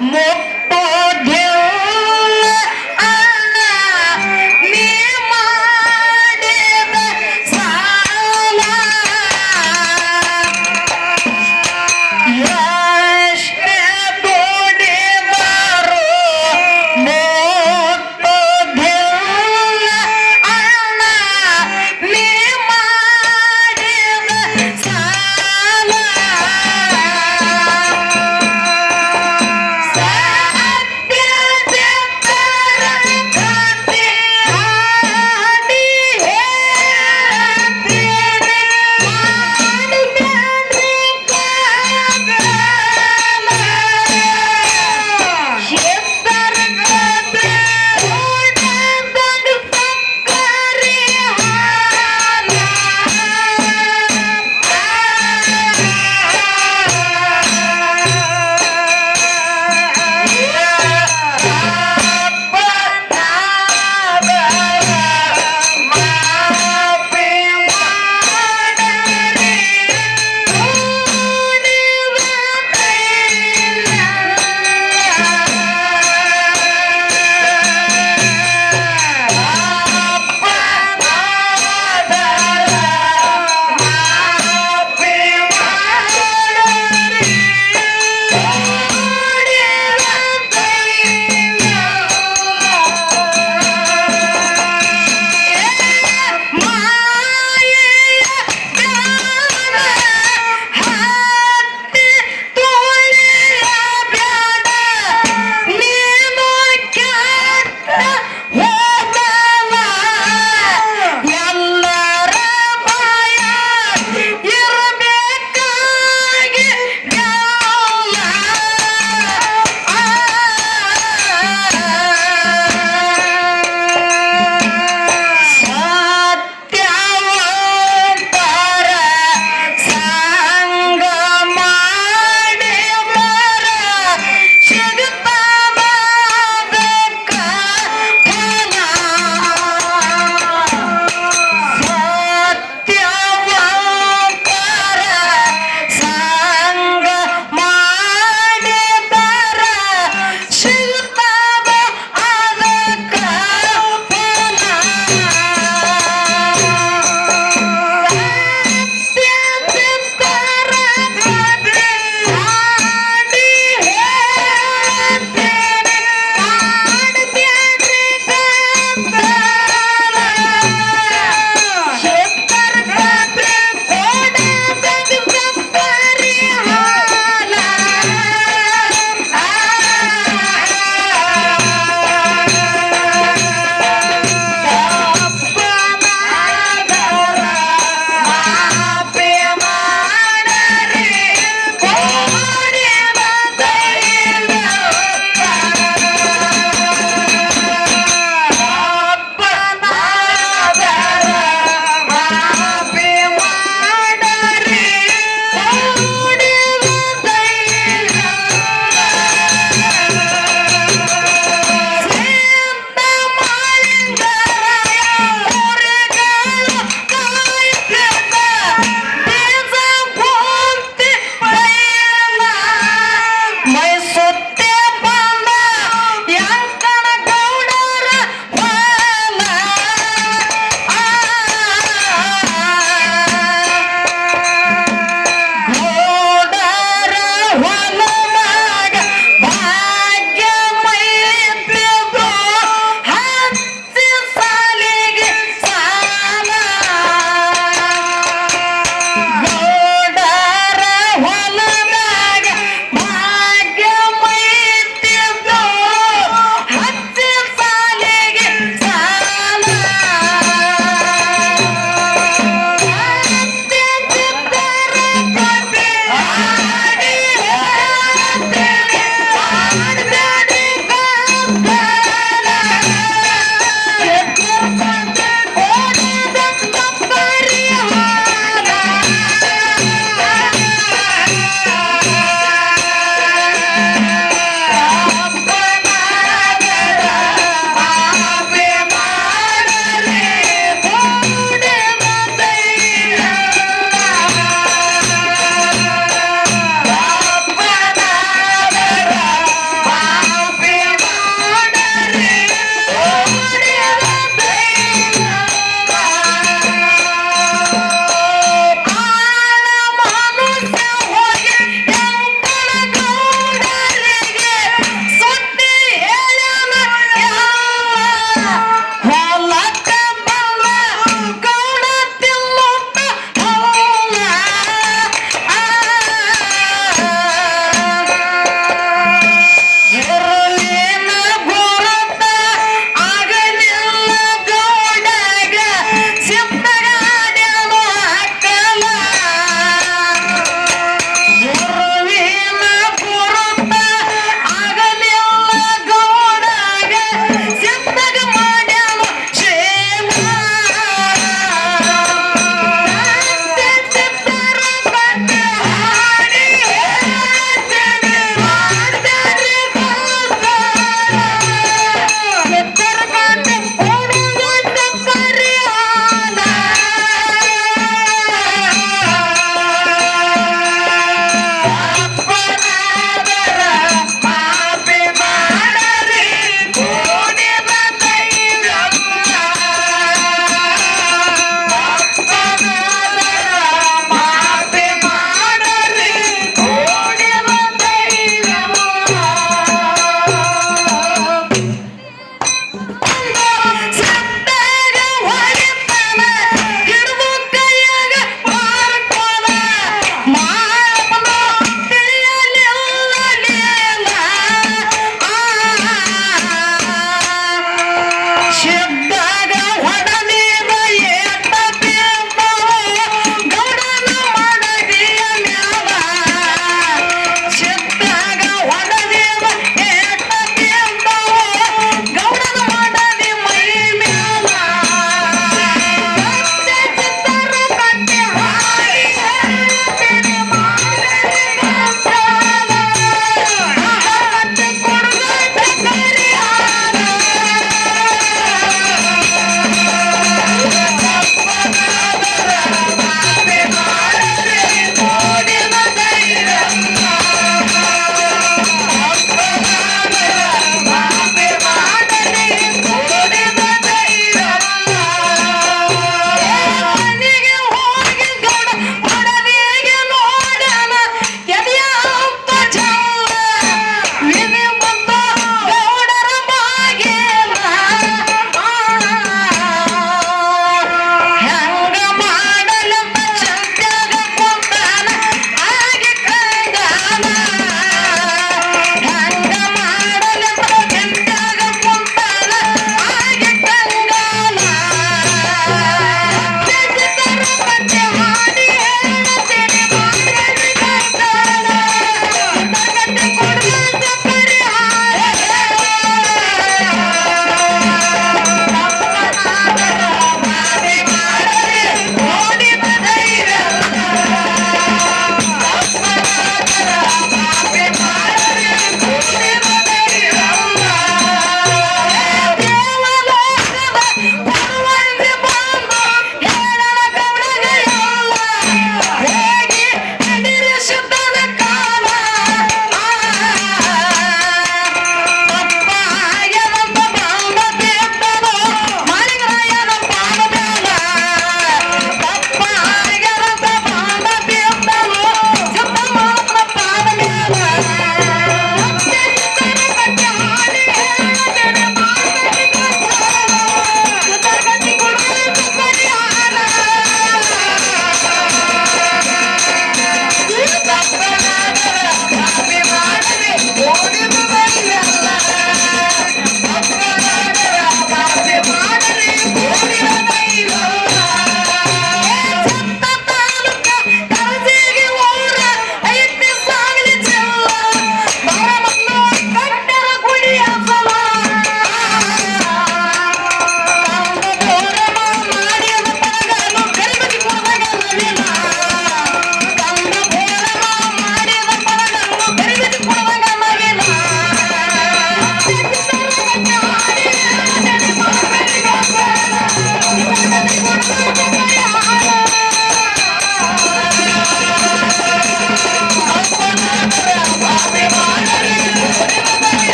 move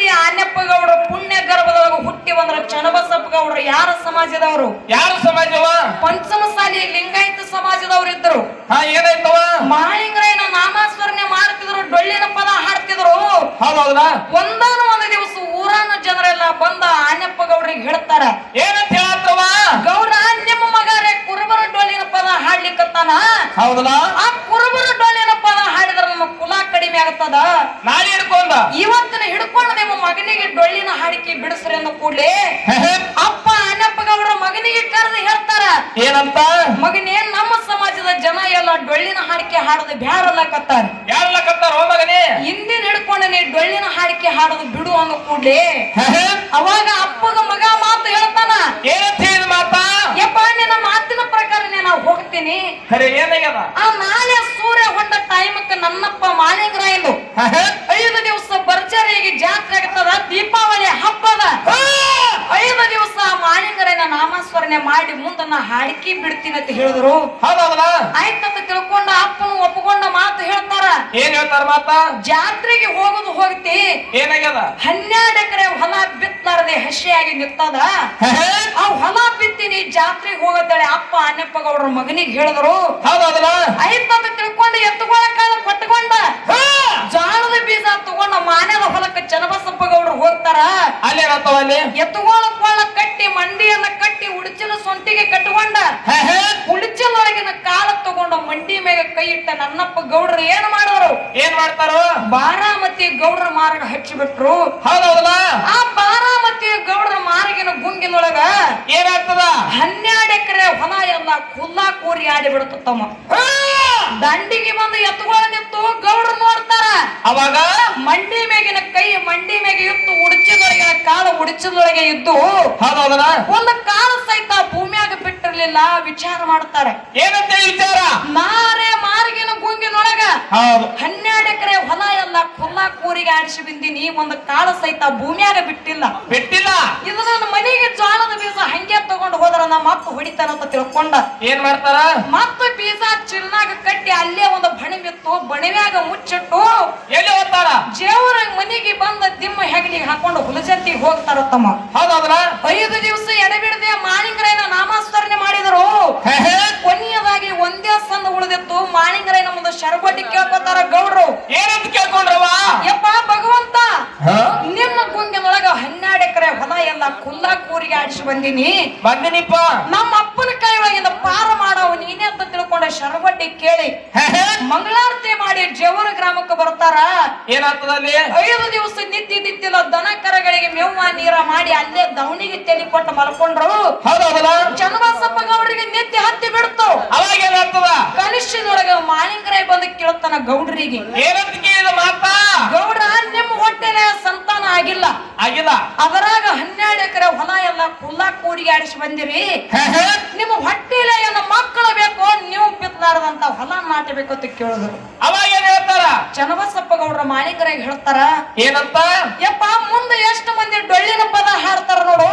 ಮಾತೊಳಗ ಆನೆಪ್ಪ ಗೌಡ್ರ ಪುಣ್ಯ ಗರ್ಭದೊಳಗ ಹುಟ್ಟಿ ಬಂದ್ರ ಚನ್ನಬಸಪ್ಪ ಗೌಡ್ರ ಯಾರ ಸಮಾಜದವರು? ಯಾರ ಸಮಾಜವ? ಪಂಚಮಸಾಲಿ ಲಿಂಗಾಯತ ಸಮಾಜದವರು ಇದ್ರು ಹಾ ಏನಾಯ್ತವ? ಮಹಾಲಿಂಗರಾಯನ ನಾಮಾಸ್ಮರಣೆ ಮಾಡ್ತಿದ್ರು ಡೊಳ್ಳಿನ ಪದ ಹಾಡ್ತಿದ್ರು. ಒಂದಾನು ಹೌದಾ ಒಂದಾನ ಒಂದು ದಿವಸ ಊರಾನ ಜನರೆಲ್ಲ ಬಂದ ಆನ್ಯಪ್ಪ ಗೌಡ್ರಿಗೆ ಹೇಳ್ತಾರ ಏನಂತ ಹೇಳತ್ತವ? ಗೌಡ ನಿಮ್ಮ ಮಗಾರೆ ಕುರುಬರ ಡೊಳ್ಳಿನ ಪದ ಹಾಡ್ಲಿಕ್ಕತ್ತಾನ? ಹೌದಲ್ಲ ಆ ಕುರುಬರ ಡೊಳ್ಳಿನ ಪದ ಹಾಡಿದ್ರ ನಮ್ಮ ಕುಲ ಕಡಿಮೆ ಆಗ್ತದ? ನಾಳೆ ಹಿಡ್ಕೊಂಡ. ಇವತ್ತಿನ ಹಿಡ್ಕೊಂಡು ನಿಮ್ಮ ಮಗನಿಗೆ ಡೊಳ್ಳಿನ ಹಾಡಿಕೆ ಬಿಡಿಸ್ರಿ ಅಂದ ಕೂಡಲೇ ಅಪ್ಪ ಅಣ್ಣಪ್ಪ ಅವರ ಮಗನಿಗೆ ಕರೆದು ಹೇಳ್ತಾರ. ಏನಂತ? ಮಗನೇ ನಮ್ಮ ಸಮಾಜದ ಜನ ಎಲ್ಲ ಡೊಳ್ಳಿನ ಹಾಡಿಕೆ ಹಾಡೋದು ಬ್ಯಾರಲ್ಲಕತ್ತಾರ ಯಾರೆಲ್ಲ ಕತ್ತಾರ ಹೋ ಮಗನೇ. ಹಿಂದಿನ ಹಿಡ್ಕೊಂಡು ನೀ ಡೊಳ್ಳಿನ ಹಾಡಿಕೆ ಹಾಡೋದು ಬಿಡು ಅನ್ನೋ ಕೂಡಲೇ. ಅವಾಗ ಅಪ್ಪಗ ಮಗ ಮಾತು ಹೇಳ್ತಾನ ಏನಂತ ಹೇಳಿದ ಮಾತಾ ಯಪ್ಪ ನಿನ್ನ ಮಾತಿನ ಪ್ರಕಾರ ನಾವು ಹೋಗ್ತೀನಿ ಏನಾಗ್ಯದ? ಆ ನಾಳೆ ಸೂರ್ಯ ಹೊಂಡ ಟೈಮಕ್ಕೆ ನನ್ನಪ್ಪ ಮಾಲಿಂಗರಾಯನು ಐದು ದಿವಸ ಭರ್ಜರಿಯಾಗಿ ಜಾತ್ರೆ ಆಗ್ತದ ದೀಪಾವಳಿ ಹಬ್ಬದ. ಐದು ದಿವಸ ಮಾಲಿಂಗರಾಯನ ನಾಮಸ್ಮರಣೆ ಮಾಡಿ ಮುಂದನ್ನ ನಾ ಹಾಡಿಕೆ ಬಿಡ್ತೀನಿ ಅಂತ ಹೇಳಿದ್ರು. ಹೌದಲ್ಲ ಆಯ್ತಂತ ತಿಳ್ಕೊಂಡ ಅಪ್ಪನು ಒಪ್ಕೊಂಡ ಮಾತು ಹೇಳ್ತಾರ. ಏನ್ ಹೇಳ್ತಾರ ಮಾತ? ಜಾತ್ರೆಗೆ ಹೋಗುದು ಹೋಗ್ತಿ. ಏನಾಗ್ಯದ? ಹನ್ನೆರಡು ಎಕರೆ ಹೊಲ ಬಿತ್ತಾರದೆ ಹಸಿಯಾಗಿ ನಿಂತದ ಆ ಹೊಲ ಬಿತ್ತಿನಿ ಜಾತ್ರೆಗೆ ಹೋಗತ್ತೇಳಿ ಅಪ್ಪ ಅಣ್ಣಪ್ಪ ಗೌಡ್ರ ಮಗನಿಗೆ. ಹೇಳಿದ್ರು ಹೌದು ಹೌದಲ್ಲ ಅಂತ ತಿಳ್ಕೊಂಡು ಎತ್ತುಗಳ ಕೊಟ್ಟುಕೊಂಡ ಜಾಣದ ಬೀಜ ತಗೊಂಡ ಮಾನ್ಯದ ಹೊಲಕ್ಕೆ ಚನ್ನಬಸಪ್ಪ ಗೌಡ್ರು ಹೋಗ್ತಾರ. ಅಲ್ಲಿ ಅಲ್ಲಿ? ಎತ್ತುಗಳ ಕಟ್ಟಿ ಮಂಡಿಯನ್ನ ಕಟ್ಟಿ ಉಡುಚಿನ ಸೊಂಟಿಗೆ ಕಟ್ಟಕೊಂಡ ಉಡುಚಲೊಳಗಿನ ಕಾಲ ತಗೊಂಡ ಮಂಡಿ ಮೇಲೆ ಕೈ ಇಟ್ಟ ನನ್ನಪ್ಪ ಗೌಡ್ರು ಏನ್ ಮಾಡಿದ್ರು? ಏನ್ ಮಾಡ್ತಾರೋ? ಬಾರಾಮತಿ ಗೌಡ್ರ ಮಾರ್ಗ ಹಚ್ಚಿಬಿಟ್ರು. ಹೌದೌದಾ ಆ ಬಾರಾಮತಿ ಗೌಡ್ರ ಮಾರ್ಗಿನ ಗುಂಗಿನೊಳಗ ಏನಾಗ್ತದ? ಹನ್ನೆರಡು ಎಕರೆ ಹೊಲ ಎಲ್ಲ ಕುಲ್ಲ ಕೂರಿ ಆಡಿ ಬಿಡುತ್ತಮ್ಮ ದಂಡಿಗೆ ಬಂದು ಎತ್ತುಗಳ ನಿಂತು ಗೌಡ್ರು ನೋಡ್ತಾರ. ಅವಾಗ? ಮಂಡಿ ಮೇಗಿನ ಕೈ ಮಂಡಿ ಮೇಗೆ ಇತ್ತು ಉಡುಚಿದೊಳಗಿನ ಕಾಲು ಉಡುಚಿದೊಳಗೆ ಇದ್ದು ಒಂದು ಕಾಲು ಸಹಿತ ಭೂಮಿಯಾಗ ಬಿಟ್ಟಿರ್ಲಿಲ್ಲ ವಿಚಾರ ಮಾಡ್ತಾರೆ. ಏನಂತ ವಿಚಾರ? ಮಾರೇ ಮಾರಿಗಿನ ಗುಂಗಿನೊಳಗ ಹನ್ನೆರಡು ಎಕರೆ ಹೊಲ ಎಲ್ಲ ಕುಲ್ಲಾ ಕೂರಿಗೆ ಆಡಿಸಿ ಬಂದಿನಿ ಒಂದು ಕಾಳು ಸಹಿತ ಭೂಮಿಯಾಗ ಬಿಟ್ಟಿಲ್ಲ. ಬಿಟ್ಟಿಲ್ಲ. ಇದು ನನ್ನ ಮನೆಗೆ ಜ್ವಾಲದ ಬೀಜ ಹಂಗೆ ತಗೊಂಡು ಹೋದ್ರ ನಮ್ಮ ಅಪ್ಪ ಹೊಡಿತಾರ ಅಂತ ತಿಳ್ಕೊಂಡ. ಏನ್ ಮಾಡ್ತಾರ? ಮತ್ತ ಬೀಜ ಚಿಲ್ನಾಗ ಕಟ್ಟಿ ಅಲ್ಲೇ ಒಂದು ಬಣಿವಿತ್ತು ಬಣಿವ್ಯಾಗ ಮುಚ್ಚಿಟ್ಟು ಎಲ್ಲಿ ಹೋಗ್ತಾರ? ಜೇವರ ಮನೆಗೆ ಬಂದ ದಿಮ್ಮ ಹೆಗಲಿಗೆ ಹಾಕೊಂಡು ಹುಲಜಂತಿಗೆ ಹೋಗ್ತಾರ ತಮ್ಮ. ಹೌದಾದ್ರ ಐದು ದಿವಸ ಎಡಬಿಡದೆ ಮಾಣಿಂಗರೈನ ನಾಮಸ್ಮರಣೆ ಮಾಡಿದ್ರು. ಕೊನೆಯದಾಗಿ ಒಂದೇ ಸಂದ ಉಳಿದಿತ್ತು. ಮಾಣಿಂಗರೈನ ಮುಂದೆ ಶರಬಟ್ಟಿ ಕೇಳ್ಕೊತಾರ ಗೌಡ್ರು. ಏನಂತ ಕೇಳ್ಕೊಂಡ್ರವ ಯಪ್ಪ ಭಗವಂತ. ನಿಮ್ಮ ಗುಂಗಿನೊಳಗ ಹನ್ನೆರಡು ಎಕರೆ ಹೊಲ ಎಲ್ಲ ಕುಲ್ಲಾ ಕೂರಿಗೆ ಆಡಿಸಿ ಬಂದಿನಿ. ಬಂದಿನಿಪ್ಪ. ನಮ್ಮ ಅಪ್ಪನ ಕೈ ಒಳಗಿಂದ ಪಾರ ಮಾಡವ ನೀನೇ ಅಂತ ತಿಳ್ಕೊಂಡ ಶರವಡ್ಡಿ ಕೇಳಿ. ಮಂಗಳಾರತಿ ಮಾಡಿ ಜೇವರ ಗ್ರಾಮಕ್ಕೆ ಬರ್ತಾರ. ಏನಾಗ್ತದಲ್ಲಿ ಐದು ದಿವಸ ನಿತ್ಯ ನಿತ್ಯದ ದನ ಕರಗಳಿಗೆ ಮೇವ ನೀರ ಮಾಡಿ ಅಲ್ಲೇ ದವಣಿಗೆ ತೆಲಿ ಕೊಟ್ಟು ಮಲ್ಕೊಂಡ್ರು. ಚನ್ನಬಸಪ್ಪ ಗೌಡರಿಗೆ ನಿತ್ಯ ಹತ್ತಿ ಬಿಡ್ತು. ಅವಾಗ ಏನಾಗ್ತದ? ಕನಿಷ್ಠದೊಳಗ ಮಾಲಿಂಗರಾಯ್ ಬಂದು ಕೇಳ್ತಾನ ಗೌಡ್ರಿಗೆ. ಏನಂತ ಕೇಳಿದ ಮಾತಾ? ನಿಮ್ಮ ಹೊಟ್ಟೆಲೆ ಸಂತಾನ ಆಗಿಲ್ಲ. ಆಗಿಲ್ಲ. ಅದರಾಗ ಹನ್ನೆರಡು ಎಕರೆ ಹೊಲ ಎಲ್ಲ ಕುಲ್ಲ ಕೂಡಿಗಾಡಿಸಿ ಆಡಿಸಿ ಬಂದಿರಿ. ನಿಮ್ಮ ಹೊಟ್ಟೆಲೆ ಏನ ಮಕ್ಕಳು ಬೇಕು ನೀವು ಬಿತ್ತಲಾರದಂತ ಹೊಲ ನಾಟಬೇಕು ಅಂತ ಕೇಳಿದ್ರು. ಅವಾಗ ಏನ್ ಹೇಳ್ತಾರ? ಚನ್ನಬಸಪ್ಪ ಗೌಡ್ರ ಮಾಲೀಕರಾಗಿ ಹೇಳ್ತಾರ ಏನಂತ? ಯಪ್ಪ ಮುಂದೆ ಎಷ್ಟು ಮಂದಿ ಡೊಳ್ಳಿನ ಪದ ಹಾಡ್ತಾರ ನೋಡು.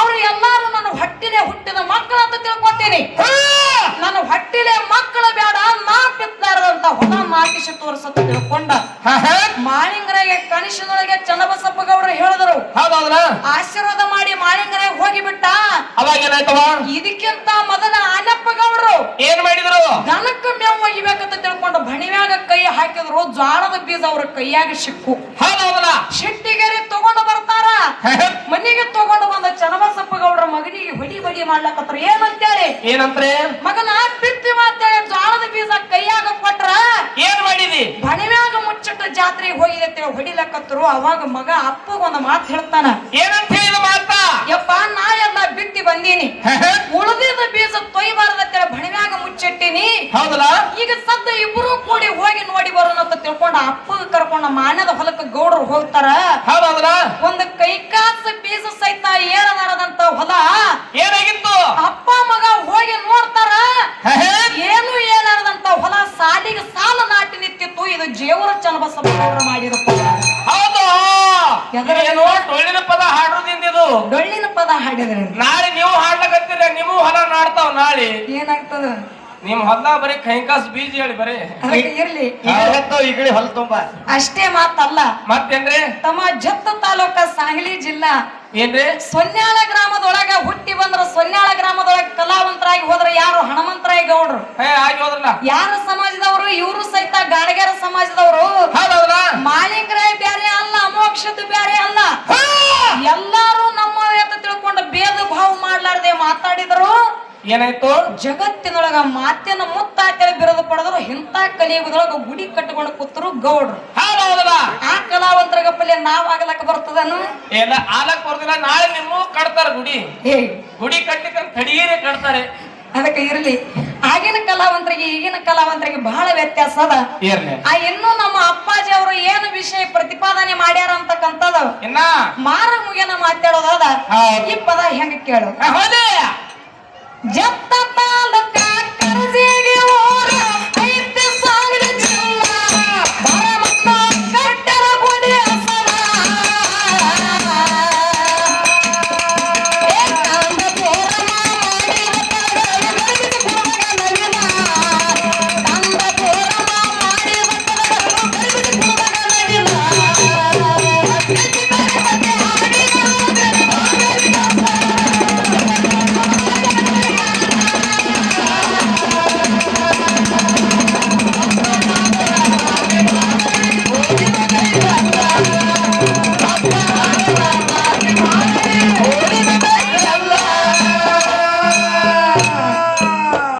ಅವ್ರು ಎಲ್ಲಾರು ನನ್ನ ಹೊಟ್ಟಿಲೆ ಹುಟ್ಟಿದ ಮಕ್ಕಳು ಅಂತ ತಿಳ್ಕೊತೀನಿ. ನನ್ನ ಹೊಟ್ಟಿಲೆ ಮಕ್ಕಳು ಬೇಡ ನಾ ಬಿತ್ತಲಾರದಂತ ಹೊಲ ನಾಟಿಸಿ ತೋರಿಸತ್ತ ತಿಳ್ಕೊಂಡ. ಮಾಳಿಂಗರಾಗೆ ಕನಿಷ್ಠದೊಳಗೆ ಚನ್ನಬಸಪ್ಪ ಗೌಡರು ಹೇಳಿದ್ರು ಆಶೀರ್ವಾದ ಮಾಡಿ ಮಾಳಿಂಗರಾಗ ಹೋಗಿಬಿಟ್ಟ. ಅವಾಗ ಏನಾಯ್ತವ ಇದಕ್ಕಿಂತ ಮೊದಲ ಆನಪ್ಪ ಗೌಡರು ಏನ್ ಮಾಡಿದ್ರು? ದನಕ್ಕೆ ಮೇವು ಒಗಿಬೇಕಂತ ತಿಳ್ಕೊಂಡು ಬಣಿವ್ಯಾಗ ಕೈ ಹಾಕಿದ್ರು ಜ್ವಾಳದ ಬೀಜ ಅವ್ರ ಕೈಯಾಗ ಸಿಕ್ಕು. ಶೆಟ್ಟಿಗೆರೆ ತಗೊಂಡು ಬರ್ತಾರ. ಮನೆಗೆ ತಗೊಂಡು ಬಂದ ಚನ್ನಬಸಪ್ಪ ಗೌಡರ ಮಗನಿಗೆ ಹೊಡಿ ಬಡಿ ಮಾಡ್ಲಕತ್ರ. ಏನಂತೇಳಿ ಏನಂತ್ರೆ? ಮಗನ ಬಿತ್ತಿ ಅಂತೇಳಿ ಜ್ವಾಳದ ಬೀಜ ಕೈಯಾಗ ಕೊಟ್ರ. ಏನ್ ಮಾಡಿದಿ? ಬಣಿವ್ಯಾಗ ಮುಚ್ಚಿಟ್ಟ ಜಾತ್ರೆಗೆ ಹೋಗಿದೆ ಹೋಗಿದತ್ತೆ ಹೊಡಿಲಕತ್ರು ಅವಾಗ ಮಗ ಅಪ್ಪಗ ಒಂದು ಮಾತು ಹೇಳ್ತಾನ. ಏನಂತ ಹೇಳಿದ ಮಾತ ಯಪ್ಪ ನಾ ಎಲ್ಲ ಬಿತ್ತಿ ಬಂದೀನಿ. ಉಳಿದಿದ್ದ ಬೀಜ ತೊಯ್ಬಾರದ ಬಣಿವ್ಯಾಗ ಮುಚ್ಚಿಟ್ಟಿನಿ. ಹೌದಲ್ಲ? ಈಗ ಸದ್ದ ಇಬ್ರು ಕೂಡಿ ಹೋಗಿ ನೋಡಿ ಬರೋಣ ಅಂತ ತಿಳ್ಕೊಂಡ ಅಪ್ಪಗ ಕರ್ಕೊಂಡ ಮಾನ್ಯದ ಹೊಲಕ್ಕೆ ಗೌಡರು ಹೋಗ್ತಾರ. ಹೌದಲ್ಲ ಒಂದು ಕೈಕಾಸ ಬೀಜ ಸಹಿತ ಏರದಾರದಂತ ಹೊಲ. ಏನಾಗಿತ್ತು? ಅಪ್ಪ ಮಗ ಹೋಗಿ ನೋಡ್ತಾರ. ಏನು ಏನಾರದಂತ ಹೊಲ ಸಾಲಿಗೆ ಸಾಲ ಇದು ಜೇವರ ಚನ್ನಬಸಪ್ಪ ಮಾಡಿದ ಪದ ಹೌದು. ಏನು ಪದ ಹಾಡೋದಿಂದ ಇದು. ಡೊಳ್ಳಿನ ಪದ ಹಾಡಿದ್ರೆ. ನಾಳೆ ನೀವು ಹಾಡ್ಲಕತ್ತೀರ ನೀವು ಹೊಲ ನಾಡ್ತಾವ ನಾಳೆ. ಏನಾಗ್ತದ? ನಿಮ್ ಹೊಲ ಬರೀ ಕೈಕಾಸ್ ಬೀಜ ಹೇಳಿ ಬರೀ. ಅದಕ್ಕೆ ಇರ್ಲಿ. ಈಗಲೇ ಹೊಲ ತುಂಬಾ. ಅಷ್ಟೇ ಮಾತಲ್ಲ. ಮತ್ತೇನ್ರಿ? ತಮ್ಮ ಜತ್ತ ತಾಲೂಕ ಸಾಂಗ್ಲಿ ಜಿಲ್ಲಾ ಏನ್ರಿ? ಸೊನ್ಯಾಳ ಗ್ರಾಮದೊಳಗ ಹುಟ್ಟಿ ಬಂದ್ರ ಸೊನ್ಯಾಳ ಗ್ರಾಮದೊಳಗ ಕಲಾವಂತರಾಗಿ ಹೋದ್ರ ಯಾರು ಹಣಮಂತರಾಯ ಗೌಡ್ರು ಹೇ ಆಗಿ ಹೋದ್ರಲ್ಲ. ಯಾರ ಸಮಾಜದವರು? ಇವರು ಸಹಿತ ಗಾಡಗೇರ ಸಮಾಜದವರು. ಹೌದೌದಾ? ಮಾಲಿಂಗರಾಯ ಬ್ಯಾರೆ ಅಲ್ಲ ಅಮೋಕ್ಷದ ಬ್ಯಾರೆ ಅಲ್ಲ. ಎಲ್ಲಾರು ನಮ್ಮ ಎತ್ತ ತಿಳ್ಕೊಂಡು ಭೇದ ಭಾವ ಮಾಡ್ಲಾರ್ದೆ ಮಾತಾಡಿದ್ರು. ಏನಾಯ್ತು? ಜಗತ್ತಿನೊಳಗ ಮಾತಿನ ಮುತ್ತಾತೇಳಿ ಬಿರುದು ಪಡೆದ್ರು ಇಂಥ ಕಲಿಯುಗದೊಳಗ ಗುಡಿ ಕಟ್ಟಿಕೊಂಡು ಕೂತರು ಗೌಡ್ರು. ಆ ಕಲಾವಂತರ ಪಲ್ಲೆ ನಾವ್ ಆಗ್ಲಕ್ಕ ಬರ್ತದನು? ಎಲ್ಲ ಆಲಕ್ ಬರ್ತಿಲ್ಲ ನಾಳೆ ನಿಮ್ಮ ಕಟ್ತಾರ ಗುಡಿ. ಗುಡಿ ಕಟ್ಲಿಕ್ಕೆ ಕಡಿಯೇ ಕಟ್ತಾರೆ. ಅದಕ್ಕೆ ಇರ್ಲಿ. ಆಗಿನ ಕಲಾವಂತರಿಗೆ ಈಗಿನ ಕಲಾವಂತರಿಗೆ ಬಹಳ ವ್ಯತ್ಯಾಸ ಅದ. ಇರ್ಲಿ. ಆ ಇನ್ನು ನಮ್ಮ ಅಪ್ಪಾಜಿ ಅವರು ಏನು ವಿಷಯ ಪ್ರತಿಪಾದನೆ ಮಾಡ್ಯಾರ ಅಂತಕ್ಕಂಥದ್ದು? ಇನ್ನ? ಮಾರ ಮುಗಿಯನ ಮಾತಾಡೋದಾದ. ಈ ಪದ ಹೆಂಗ ಕೇಳು? ಜಪ್ಪ ತಾಲೂಕ ಕರ್ಜಿಗೆ